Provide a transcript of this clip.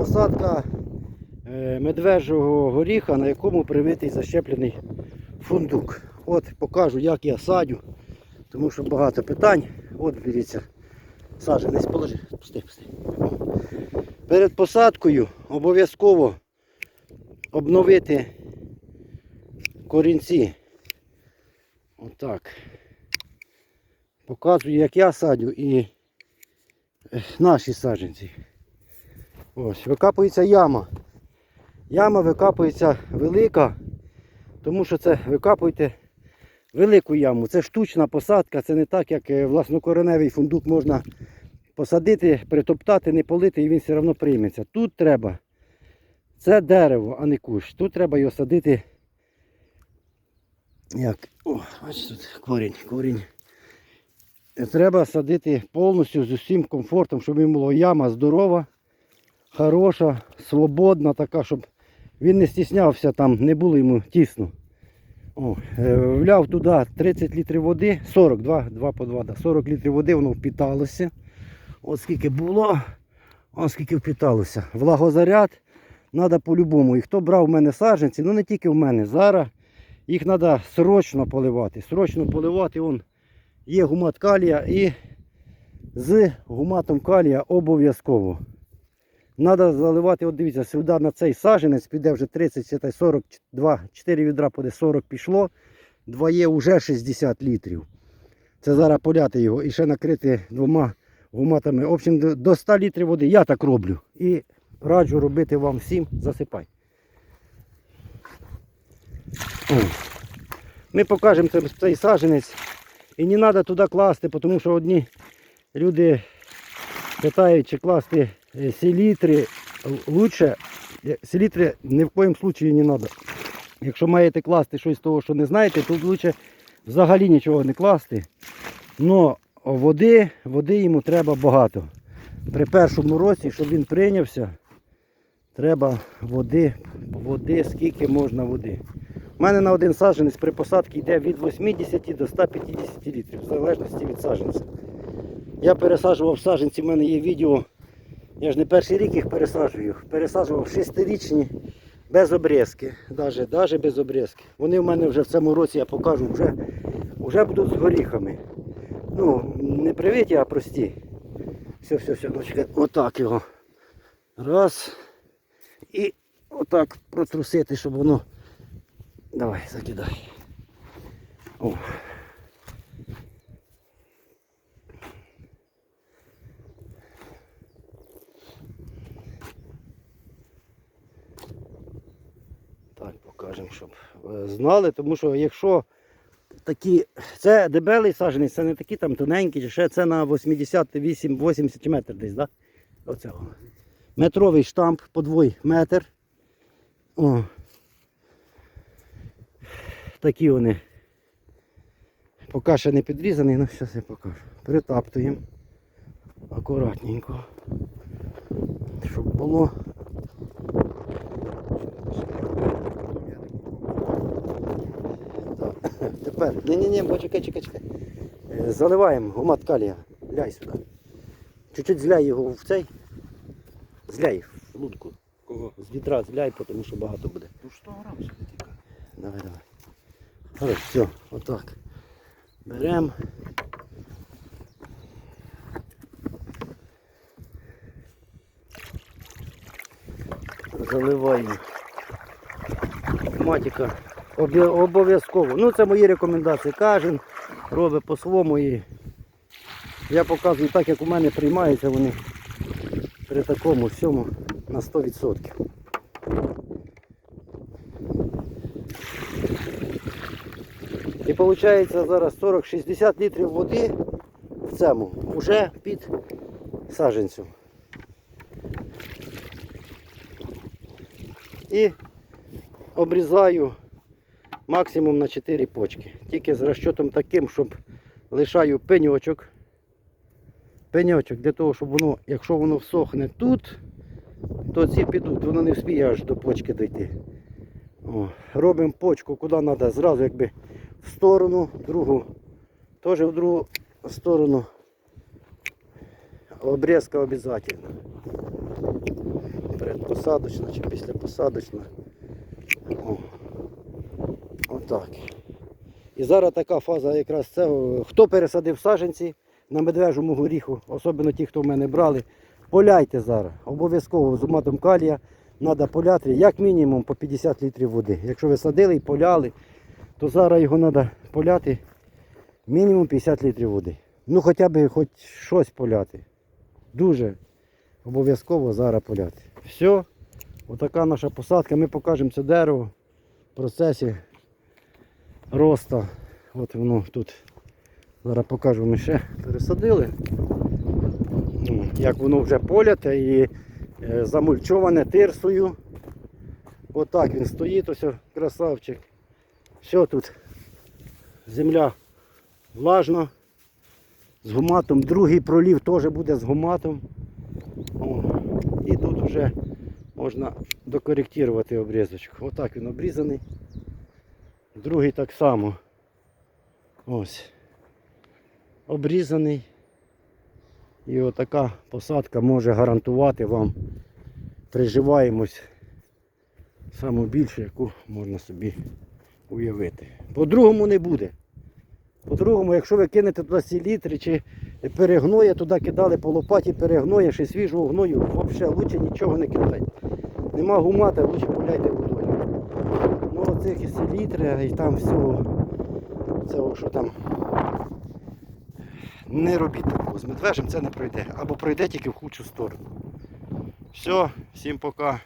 Посадка е, медвежого горіха, на якому привитий защеплений фундук. От покажу, як я садю, тому що багато питань. От дивіться, саджанець положи. Пусти, пусти. Перед посадкою обов'язково обновити корінці. Отак. Показую, як я садю і е, наші саджанці. Ось, викапується яма. Яма викапується велика, тому що це викапуєте велику яму. Це штучна посадка, це не так, як е, власнокореневий фундук можна посадити, притоптати, не полити і він все одно прийметься. Тут треба, це дерево, а не кущ. Тут треба його садити. Як? О, бачите тут корінь, корінь. Треба садити повністю з усім комфортом, щоб їм була яма здорова, хороша, свободна, така, щоб він не стіснявся там, не було йому тісно. О, е, вляв туди 30 літрів води, 40, 2, 2 по 2, да, 40 літрів води, воно впіталося. От скільки було, ось скільки впіталося. Влагозаряд треба по-любому. І хто брав в мене саджанці, ну не тільки в мене, зараз їх треба срочно поливати. Срочно поливати, он є гумат калія і з гуматом калія обов'язково. Треба заливати, от дивіться, сюди на цей саженець піде вже 30, це та 42, 4 відра буде 40 пішло. Два є вже 60 літрів. Це зараз поляти його і ще накрити двома гуматами. В общем, до- до 100 літрів води я так роблю. І раджу робити вам всім, засипай. О. Ми покажемо цей, саженець. І не треба туди класти, тому що одні люди питають, чи класти селітри лучше. Е, Селітри ні в коєму случаї не треба. Якщо маєте класти щось з того, що не знаєте, то лучше взагалі нічого не класти. Но води, води йому треба багато. При першому році, щоб він прийнявся, треба води, води, скільки можна води. У мене на один саджанець при посадці йде від 80 до 150 літрів, в залежності від саджанця. Я пересаджував саджанці, в мене є відео. Я ж не перший рік їх пересаджую. Пересаджував шестирічні без обрізки. Даже, даже без обрізки. Вони в мене вже в цьому році, я покажу, вже, вже будуть з горіхами. Ну, не привиті, а прості. Все, все, все, чекай, отак його. Раз. І отак протрусити, щоб воно. Давай, закидай. О. Так, покажемо, щоб е, знали, тому що якщо такі, це дебелий саджанець, це не такі там тоненькі, ще це на 88-80 метр десь, да? Оцього. Метровий штамп подвой метр. О. Такі вони. Поки ще не підрізаний, ну зараз я покажу. Притаптуємо акуратненько. Щоб було. Тепер, ні-ні-ні, почекай, чекай, чекай. Е, Заливаємо гумат калія. Ляй сюди. Чуть-чуть зляй його в цей. Зляй в лунку. Кого? З відра зляй, тому що багато буде. Ну 100 грам собі тільки. Давай, давай. Хорошо, все, отак. Беремо. Заливаємо. Матіка обов'язково. Ну це мої рекомендації. Кожен робить по-своєму і я показую так, як у мене приймаються вони при такому всьому на 100%. І виходить зараз 40-60 літрів води в цьому вже під саджанцем. І обрізаю максимум на 4 почки. Тільки з розчотом таким, щоб лишаю пеньочок. Пеньочок для того, щоб воно, якщо воно всохне тут, то ці підуть, воно не вспіє аж до почки дойти. О, робимо почку куди треба, зразу якби в сторону, другу, теж в другу сторону. Обрізка обов'язково. Перед посадочна чи післяпосадочна. О. Отак. І зараз така фаза якраз це. Хто пересадив саджанці на медвежому горіху, особливо ті, хто в мене брали, поляйте зараз. Обов'язково з уматом калія треба поляти як мінімум по 50 літрів води. Якщо ви садили і поляли, то зараз його треба поляти мінімум 50 літрів води. Ну хоча б хоч щось поляти. Дуже обов'язково зараз поляти. Все, отака наша посадка. Ми покажемо це дерево в процесі росту. От воно тут. Зараз покажу, ми ще пересадили. Ну, Як воно вже поляте і е, замульчоване тирсою. Отак він стоїть, ось красавчик. Все тут. Земля влажна. З гуматом. Другий пролів теж буде з гуматом. О, і тут вже можна докоректувати обрізочок. Отак він обрізаний. Другий так само. Ось. Обрізаний. І отака посадка може гарантувати вам приживаємось саму більшу, яку можна собі уявити. По-другому не буде. По-другому, якщо ви кинете туди селітри чи перегноє, туди кидали по лопаті, перегноє, чи свіжого гною, взагалі лучше нічого не кидайте. Нема гумата, лучше поляйте водою. І селітри, і там всього, цього, що там. Не робіть такого. З медвежим це не пройде. Або пройде тільки в худшу сторону. Все, всім пока.